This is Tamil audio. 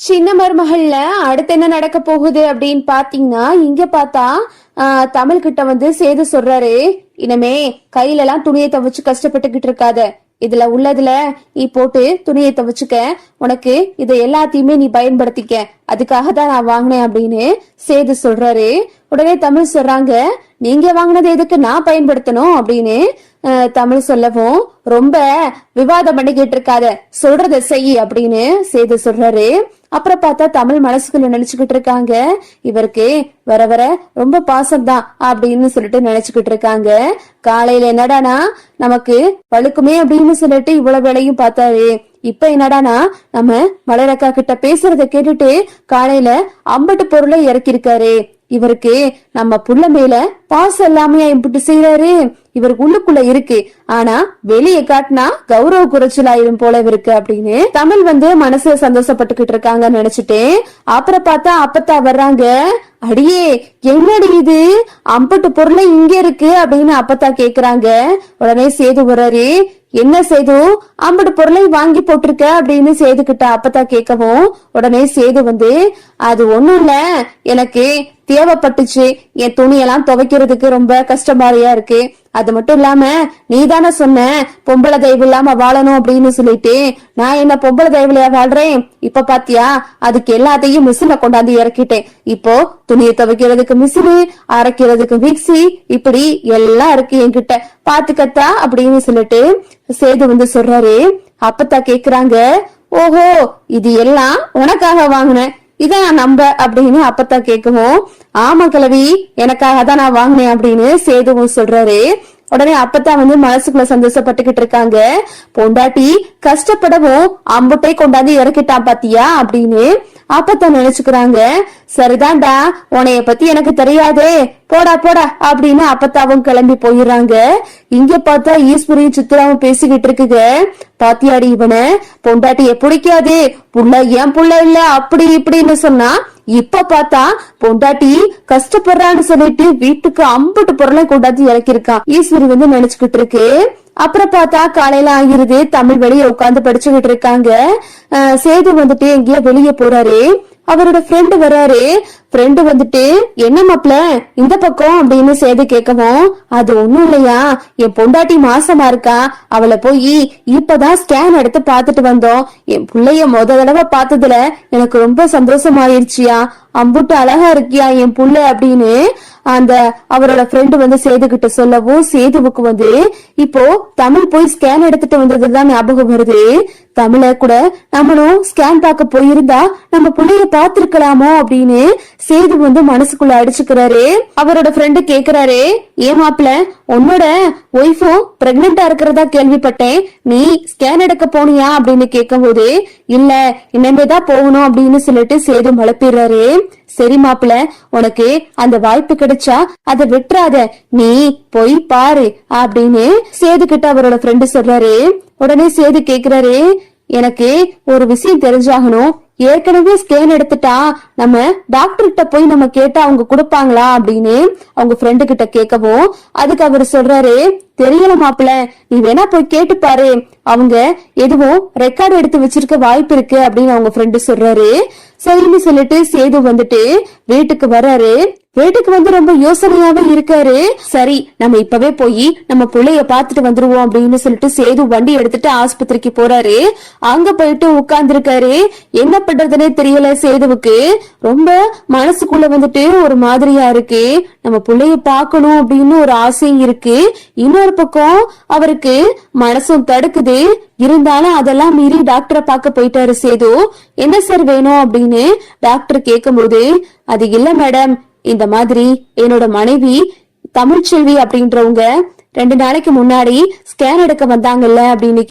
சின்ன மருமகள்ல அடுத்து என்ன நடக்க போகுது அப்படின்னு பாத்தீங்கன்னா இங்க பார்த்தா ஆஹ், தமிழ் கிட்ட வந்து சேது சொல்றாரு. இனிமே கையில எல்லாம் துணியை துவைச்சு கஷ்டப்பட்டுக்கிட்டு இருக்காத. இதுல உள்ளதுல நீ போட்டு துணியை துவைச்சுக்க. உனக்கு இதை எல்லாத்தையுமே நீ பயன்படுத்திக்க. அதுக்காக தான் நான் வாங்கினேன் அப்படின்னு சேது சொல்றாரு. உடனே தமிழ் சொல்றாங்க நீங்க வாங்கினது எதுக்கு நான் பயன்படுத்தணும்? அப்படின்னு தமிழ் சொல்லவும் ரொம்ப விவாதம் பண்ணிக்கிட்டு இருக்காத. சொல்றத செய் அப்படின்னு சேது சொல்றாரு. அப்புறம் பார்த்தா தமிழ் மனசுக்குள்ள நினைச்சுக்கிட்டு இருக்காங்க. இவருக்கு வர வர ரொம்ப பாசம் தான் அப்படின்னு சொல்லிட்டு நினைச்சுக்கிட்டு இருக்காங்க. காலையில என்னடானா நமக்கு வழுக்குமே அப்படின்னு சொல்லிட்டு இவ்வளவு வேலையும் பார்த்தாரு. இப்ப என்னடானா நம்ம மலரக்கா கிட்ட பேசுறத கேட்டுட்டு காலையில அம்பட்டு பொருளை இறக்கிருக்காரு இவருக்கு நம்ம புள்ள மேல பாசம் எல்லாமே இம்புட்டு செய்யறாரு இவருக்கு உள்ளுக்குள்ள இருக்கு. ஆனா வெளியே காட்டினா கௌரவ குறைச்சலாயிரும் போல இருக்கு அப்படின்னு தமிழ் வந்து மனசுல சந்தோஷப்பட்டுக்கிட்டு இருக்காங்கன்னு நினைச்சிட்டு அப்புறம் பார்த்தா அப்பத்தா வர்றாங்க. அடியே என்னடி இது? அம்பட்டு பொருளை இங்க இருக்கு அப்படின்னு அப்பத்தா கேக்குறாங்க. உடனே சேது வர்றாரு. என்ன சேது? அம்பட்டு பொருளை வாங்கி போட்டிருக்க அப்படின்னு சேது அப்பத்தா கேட்கவும் உடனே சேது வந்து அது ஒண்ணும் இல்ல. எனக்கு தேவைப்பட்டுச்சு. என் துணியெல்லாம் துவைக்கிறதுக்கு ரொம்ப கஷ்டமாரியா இருக்கு. அது மட்டும் இல்லாம நீ தானே சொன்ன பொம்பளை தெய்வம் இல்லாம வாழணும் அப்படின்னு சொல்லிட்டு நான் என்ன பொம்பளை தெய்வலையா வாழ்றேன்? இப்ப பாத்தியா அதுக்கு எல்லாத்தையும் மிஷின கொண்டாந்து இறக்கிட்டேன். இப்போ துணியை துவைக்கிறதுக்கு மிஷினு அரைக்கிறதுக்கு மிக்சி இப்படி எல்லாம் இருக்கு என்கிட்ட. பாத்துக்கத்தா அப்படின்னு சொல்லிட்டு சேது வந்து சொல்றாரு. அப்பத்தா கேக்குறாங்க ஓஹோ இது எல்லாம் உனக்காக வாங்கினேன். இதான் நம்ப அப்படின்னு அப்பத்தான் கேட்கவும். ஆமா கிழவி எனக்காக தான் நான் வாங்கினேன் அப்படின்னு சேதுவும் சொல்றாரு. உடனே அப்பத்தா வந்து மனசுக்குள்ள சந்தோஷப்பட்டுக்கிட்டு இருக்காங்க. பொண்டாட்டி கஷ்டப்படவும் அம்புட்டை கொண்டாந்து இறக்கிட்டான் பாத்தியா அப்படின்னு அப்பத்தான் நினைச்சுக்கிறாங்க. சரிதான்டா உனைய பத்தி எனக்கு தெரியாதே. போடா போடா அப்படின்னு அப்பத்தாவும் கிளம்பி போயிடுறாங்க. இங்க பார்த்தா ஈஸ்வரியும் சித்ராவும் பேசிக்கிட்டு இருக்குங்க. பாத்தியாடி இவனை பொண்டாட்டிய பிடிக்காது. புள்ள ஏன் புள்ள இல்ல அப்படி இப்படின்னு சொன்னா இப்ப பார்த்தா பொண்டாட்டி கஷ்டப்படுறான்னு சொல்லிட்டு வீட்டுக்கு அம்புட்டு பொருளை கொண்டாந்து இறக்கிருக்கான் ஈஸ்வரி வந்து நினைச்சுக்கிட்டு இருக்கு. அப்புறம் பார்த்தா காலையில ஆகிருது தமிழ் வெளியே உட்கார்ந்து படிச்சுக்கிட்டு இருக்காங்க. அஹ் சேது வந்துட்டு எங்கேயோ வெளியே போறாரு. அவரோட ஃப்ரெண்டு வர்றாரு ஃப்ரெண்டு வந்துட்டு என்ன மாப்ள இந்த பக்கம் அப்படின்னு சேது கேட்கவும் அது ஒண்ணும் இல்லையா? என் பொண்டாட்டி மாசமா இருக்கா? அவளை போய் இப்பதான் ஸ்கேன் எடுத்து பார்த்துட்டு வந்தோம். என் பிள்ளைய முத தடவை பார்த்ததுல எனக்கு ரொம்ப சந்தோஷமாயிருச்சியா? அம்புட்டு அழகா இருக்கியா என் புள்ள அப்படின்னு அந்த அவரோட ஃப்ரெண்டு வந்து சேது கிட்ட சொல்லவும் சேதுவுக்கு வந்து இப்போ தமிழ் போய் ஸ்கேன் எடுத்துட்டு வந்ததுதான் ஞாபகம் வருது. தமிழ கூட நம்மளும் ஸ்கேன் பார்க்க போயிருந்தா நம்ம புள்ளைய பார்த்திருக்கலாமோ அப்படின்னு சேது வந்து மனசுக்குள்ள அடிச்சுக்கிறாரு. அவரோட ஃப்ரெண்டு கேக்குறாரு ஏன் மாப்பிள உன்னோட ஒய்ஃபும் பிரெக்னெண்டா இருக்கிறதா கேள்விப்பட்டேன். நீ ஸ்கேன் எடுக்க போனியா? அப்படின்னு கேட்கும்போது இல்ல இனிமேதான் போகணும் அப்படின்னு சொல்லிட்டு சேது மழப்பிடுறாரு சரி மாப்பிள உனக்கு அந்த வாய்ப்பு கிடைச்சா அதை விட்டுறாத. நீ போய் பாரு அப்படின்னு சேது கிட்ட அவரோட ஃப்ரெண்டு சொல்றாரு. உடனே சேது கேக்குறாரு எனக்கு ஒரு விஷயம் தெரிஞ்சாகணும். ஏற்கனவே ஸ்கேன் எடுத்துட்டா நம்ம டாக்டர் கிட்ட போய் நம்ம கேட்டா அவங்க கொடுப்பாங்களா அப்படின்னு அவங்க ஃப்ரெண்டு கிட்ட கேட்கவும் அதுக்கு அவர் சொல்றாரு தெரியல மாப்பிள நீ வேணா போய் கேட்டு பாரு. அவங்க எதுவும் ரெக்கார்டு எடுத்து வச்சிருக்க வாய்ப்பு இருக்கு அப்படின்னு அவங்க ஃப்ரெண்டு சொல்றாரு. சரின்னு சொல்லிட்டு சேது வந்துட்டு வீட்டுக்கு வராரு. வீட்டுக்கு வந்து ரொம்ப யோசனையாவே இருக்காரு. சரி நம்ம இப்பவே போய் நம்ம பிள்ளைய பாத்துட்டு வந்துருவோம் அப்படின்னு சொல்லிட்டு சேது வண்டி எடுத்துட்டு ஆஸ்பத்திரிக்கு போறாரு. அங்க போயிட்டு உட்கார்ந்துருக்காரு. என்ன பண்றதுன்னே தெரியல சேதுவுக்கு. ரொம்ப மனசுக்குள்ள வந்துட்டு ஒரு மாதிரியா இருக்கு. நம்ம பிள்ளைய பாக்கணும் அப்படின்னு ஒரு ஆசையும் இருக்கு. இன்னொரு பக்கம் அவருக்கு மனசும் தடுக்குது. இருந்தாலும் அதெல்லாம் மீறி டாக்டரை பார்க்க போயிட்டாரு சேது. என்ன சார் வேணும் அப்படின்னு டாக்டர் கேட்கும்போது அது இல்ல மேடம். இந்த மாதிரி என்னோட மனைவி தமிழ்ச்செல்வி அப்படின்றவங்க ரெண்டு நாளைக்கு முன்னாடி ஸ்கேன் எடுக்க வந்தாங்கல்ல அப்படின்னு